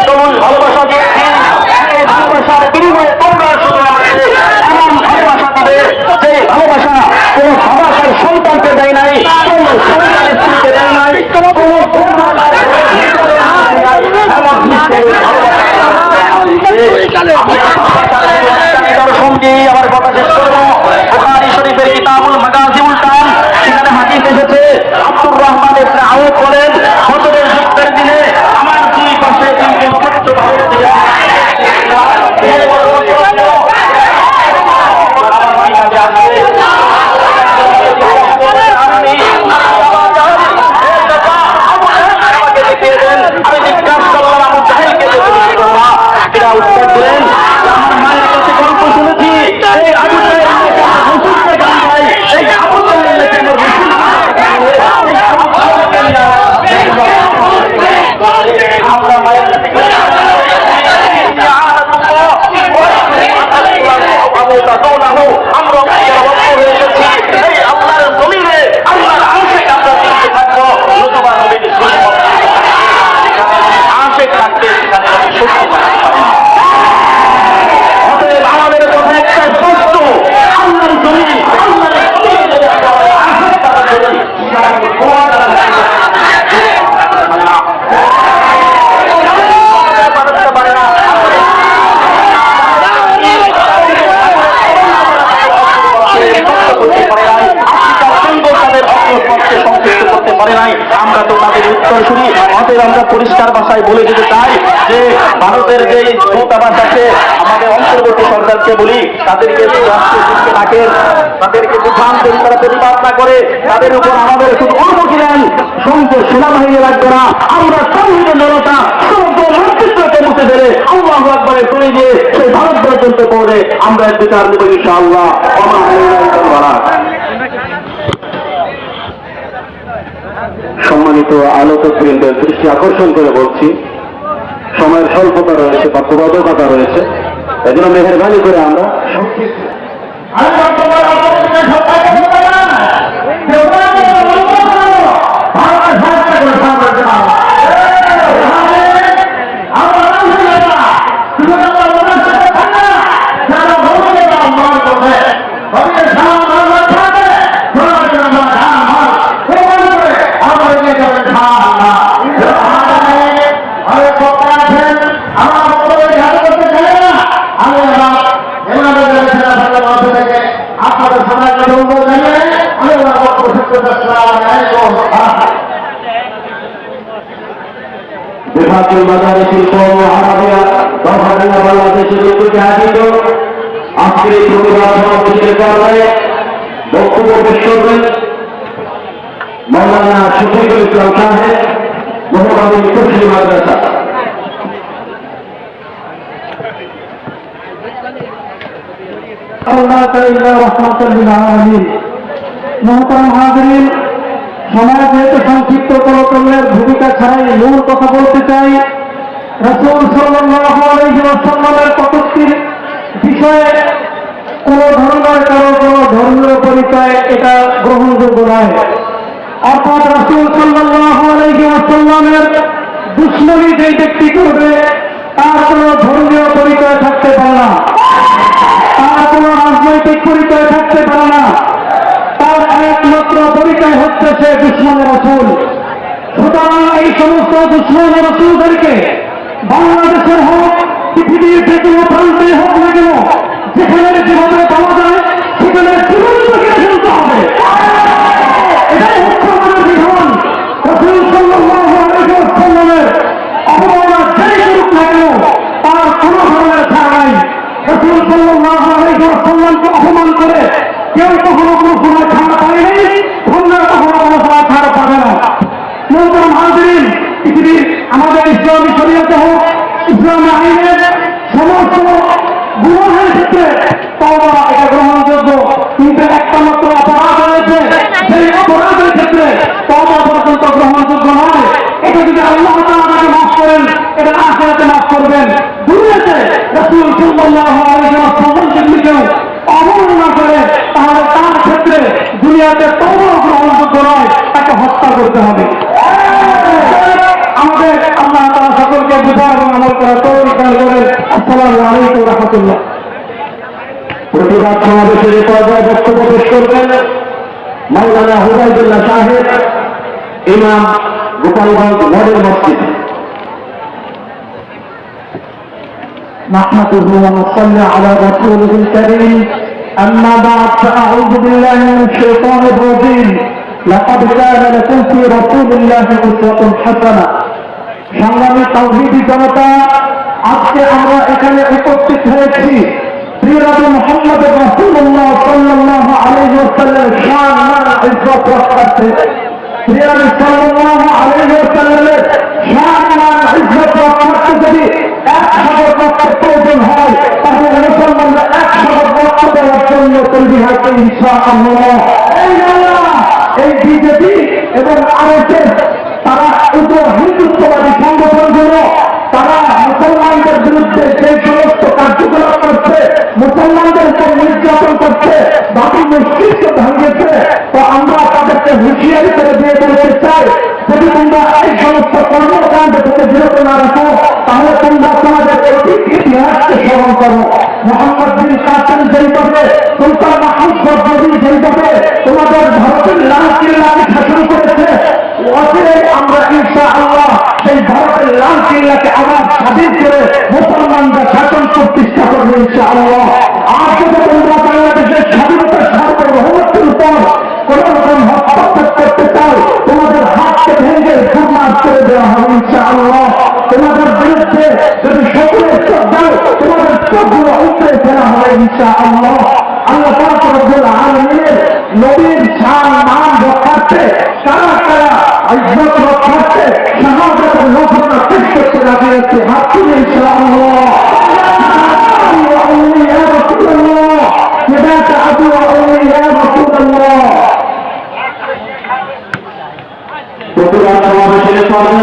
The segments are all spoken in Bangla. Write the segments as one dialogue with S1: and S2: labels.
S1: সবুজ ভালোবাসা দিয়েছি এই ভালোবাসার বিনিময়ে তোমরা শুধু আমাকে এমন ভালোবাসা দিবে যে ভালোবাসা কোনো ভালোবাসার সন্তানকে দেয় নাই কোনো সন্তানের স্ত্রীকে দেয় নাই কোনো দর্শন দিয়ে আমার কথা শেষ আমাকে দেখিয়ে দেন। আমি জিজ্ঞাসা করলাম আবু জাহেলকে যে তুমি কি করবা? এরা উত্তর দিলেন আমার মায়ের কাছে গল্প শুনেছি এই আবু জাহেল নাকি আমার রসুলকে গান গায়। এই আবু জাহেল নাকি আমার রসুলকে গান গায়। এই আবু জাহেলকে নিয়ে আমরা মায়ের কাছে আমরা হয়ে এসেছি এই আল্লাহর জমিনে আল্লাহর আংশিক আমরা দেখতে থাকব নতুবা নবীর সুন্নত আংশিক থাকতে সেখানে আমি সত্যি থাকতে পারি না। অতএব আমাদের কথা একটা স্পষ্ট আল্লাহর জমিন আল্লাহর জমিনে যদি আমরা আংশিক থাকা করি, সেখানে কোনো দ্বারা পারতে পারে না করতে পারে নাই আফ্রিকার সঙ্গ তাদের অগ্রপথকে সংযুক্ত করতে পারে নাই আমরা তো তাদের উত্তর শুনি অতএব আমরা পরিষ্কার দিতে চাই যে ভারতের যে দূতাবাস আছে, আমাদের অন্তর্বর্তী সরকারকে বলি, তাদেরকে ডাকেন, তাদেরকে বুঝান তারা প্রতিবাদ না করে, তাদের উপর আমাদের শুধু অনুমতি নেন, সঙ্গে সেনাবাহিনী লাগবে না, আমরা সংহিত জনতা, সমগ্র মস্তিষ্ককে মুছে ফেলে আল্লাহ আকবরের করে দিয়ে সেই ভারত পর্যন্ত পৌঁছে আমরা বিচার দেবো ইনশাআল্লাহ।
S2: সম্মানিত আলোচক বৃন্দের দৃষ্টি আকর্ষণ করে বলছি সময়ের স্বল্পতা রয়েছে বা প্রবাদকতা রয়েছে এই জন্য মেহরবানি করে আমরা
S3: আপনাদের
S2: কারণে বক্তব্য পেশ করবেন। মৌলানা শফিকুল ইসলাম সাহেব মোহাম্মদ
S3: সংক্ষিপ্ত করতলের ভূমিকা ছাড়াই মূল কথা বলতে চাই। রসুল সাল্লামের কটুক্তির বিষয়ে কোন ধরনের কারও কোন ধর্মীয় পরিচয় এটা গ্রহণযোগ্য নয়। অর্থাৎ রসুল সাল্লামের দুশ্মনী যে ব্যক্তি করবে, তার কোন ধর্মীয় পরিচয় থাকতে পারে না। তার কোন রাজনৈতিক পরিচয় থাকতে পারে না। তার একমাত্র পরিচয় হচ্ছে সে দুশ্মন রসুল। সুতরাং এই সমস্ত দুশ্মন রসুলদেরকে বাংলাদেশের হোক, পৃথিবীর যে কোনো প্রান্তে হোক না কেন, যেখানে ¡Gracias! দুনিয়াতে তওবা গ্রহণযোগ্য নয় তাকে হত্যা করতে হবে আমাদের আল্লাহ তাআলা সকলকে বুঝার এবং আমল আসসালামু আলাইকুম রহমতুল্লাহ
S2: প্রতিবাদ সমাবেশের এ পর্যায়ে বক্তব্য পেশ করবেন মাওলানা হুদাইদুল্লাহ সাহেব ইমাম গোপালগঞ্জ মডেল মসজিদ
S3: نحمده ونصلي على رسوله الكريم أما بعد فأعوذ بالله من الشيطان الرجيم لقد كان لكم في رسول الله أسوة حسنة সংগ্রামী তৌহিদি জনতা আজকে আমরা এখানে উপস্থিত হয়েছি প্রিয়নবী মোহাম্মদ রসুল্লাহ সাল্লাহ আলাইহি ওয়াসাল্লামের শান মান ইজ্জত রক্ষার্থে প্রিয়নবী সাল্লাহ আলাইহি ওয়াসাল্লামের শান মান ইজ্জত রক্ষার্থে যদি এক শতক রক্ত প্রয়োজন হয় এই আল্লাহ, এই বিজেপি এবং আরএসএস তারা উগ্র হিন্দুত্ববাদী সংগঠনগুলো তারা মুসলমানদের বিরুদ্ধে যে সমস্ত কার্যকলাপ করছে মুসলমানদের উপর নির্যাতন করছে বাকি মস্তিষ্ক ভাঙিয়েছে তো আমরা তাদেরকে হুঁশিয়ারি করে দিয়ে বলতে চাই যদি তোমরা এই সমস্ত কর্মকাণ্ড থেকে বিরত না রাখো তাহলে তোমরা তোমাদের অতীত ইতিহাসকে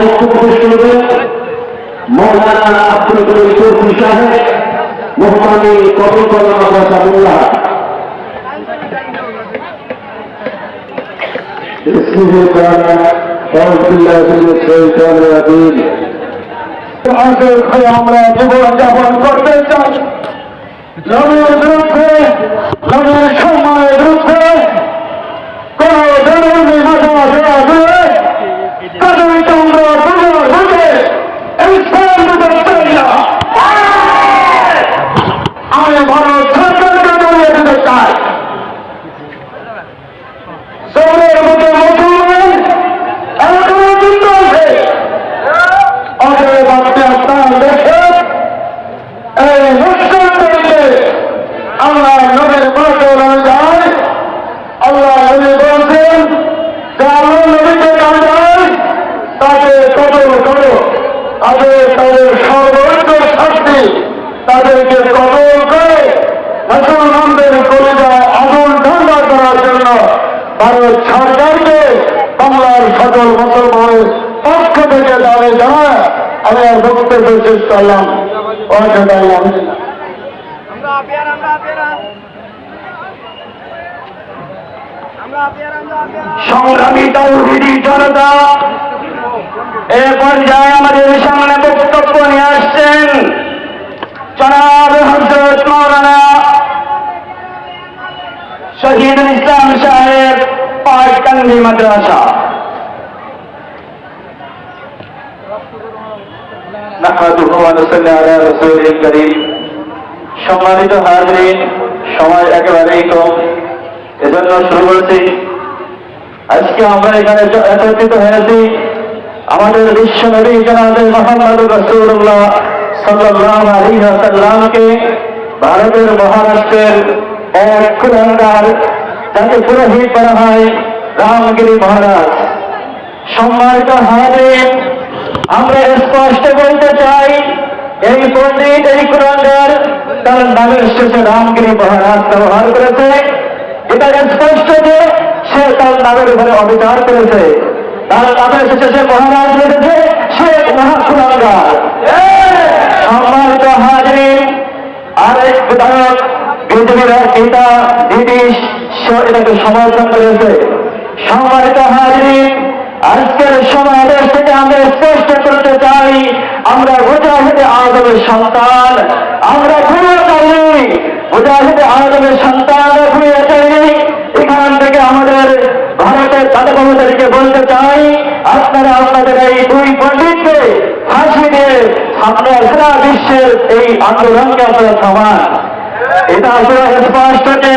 S2: বক্তব্য পেশ করবেন মৌলানা আব্দুল করিম চৌধুরী সাহেব মোহাম্মদী কবি কল্যাণ মাদ্রাসা মোল্লা
S3: بسم الله أعوذ بالله
S4: হাজির হয়ে আমরা জীবন যাপন করতে চাই। রমের বিরুদ্ধে রমের সময়ের বিরুদ্ধে আল্লাহ নবীর বছর অনুযায়ী আল্লাহ নবী বলছেন যে আল্লাহ নবীকে না যায় তাকে কদর করো। তাদের তাদের সর্বোচ্চ শাস্তি তাদেরকে কদর করে মুসলমানদের কলিজায় আগুন ঠান্ডা করার জন্য ভারত সরকারকে বাংলার সকল মুসলমানের পক্ষ থেকে দাবি জানায়। আমি আর বক্তব্য শেষ করলাম। অসদাইলাম সংগ্রামী তৌহিদি জনতা, এ পর্যায়ে আমাদের সামনে বক্তব্য নিয়ে আসছেন জনাব হজরত মৌলানা শহীদুল ইসলাম সাহেব, পাটকান্দি মাদ্রাসা। ওয়া নুসাল্লি আলা রাসূলিল কারীম। সম্মানিত হাজরিন সময় একেবারেই কম। এজন্য শুরু করেছি। আজকে আমরা এখানে একত্রিত হয়েছি আমাদের বিশ্ব নবী জনাবে মোহাম্মদ রসুল্লাহ সাল্লাহ আলী সাল্লামকে ভারতের মহারাষ্ট্রের এক কুলাঙ্গার, যাকে পুরোহিত করা হয় রামগিরি মহারাজ। সম্মানিত হাজির আমরা স্পষ্ট বলতে চাই, এই পণ্ডিত, এই কুলাঙ্গার তার নামের শেষে রামগিরি মহারাজ, ব্যবহার করেছে। এটা স্পষ্ট যে সে তার নামের উপরে অবিচার করেছে। তার নামের শেষে সে মহারাজ রেখেছে, সে মহাকুলাঙ্গার সম্মানিত হাজির, আরেক বিধায়ক, বিজেপির নেতা সে এটাকে সমর্থন করেছে। সম্মানিত হাজির আজকের সমাবেশ থেকে আমরা স্পষ্ট করতে চাই, আমরা মুজাহিদ আদমের সন্তান, আমরা ঘুরে যাইনি মুজাহিদ আলমের সন্তান ঘুরে যায়নি এখান থেকে আমাদের ভারতের দাদাবাবুদেরকে বলতে চাই, আপনারা আপনাদের এই দুই পণ্ডিতকে ফাঁসি দিয়ে আপনার সারা বিশ্বের এই আন্দোলনকে আপনারা থামান। এটা আসলে স্পষ্ট যে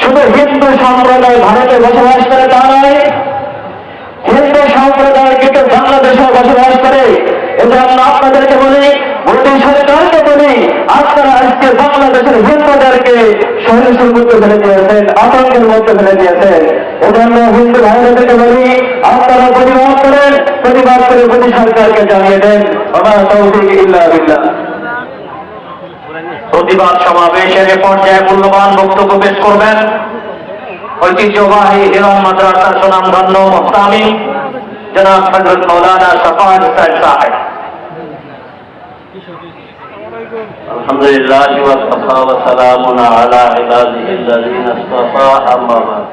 S4: শুধু হিন্দু সম্প্রদায় ভারতে বসবাস করে তা নয় হিন্দু সম্প্রদায় কিন্তু বাংলাদেশে বসবাস করে। এজন্য আপনাদেরকে বলি, মোদী সরকারকে বলি, আপনারা আজকে বাংলাদেশের হিন্দুদেরকে সহিংসের মধ্যে ফেলে দিয়েছেন, আতঙ্কের মধ্যে ফেলে দিয়েছেন। এজন্য হিন্দু ভাইদেরকে বলি, আপনারা প্রতিবাদ করেন, প্রতিবাদ করে মোদী সরকারকে জানিয়ে দেন। আমার তৌফিক ইল্লা বিল্লাহ। প্রতিবাদ সমাবেশের পর্যায়ে মূল্যবান বক্তব্য পেশ করবেন ঐতিহ্যবাহী হিরণ মাদ্রাসা সুনাম ধন্য মোস্তামি জনাব হজরত মৌলানা শফাত হুসাইন সাহেব الحمد لله وكفى وسلام على عباده الذين اصطفى أما بعد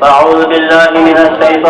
S4: فأعوذ بالله من الشيطان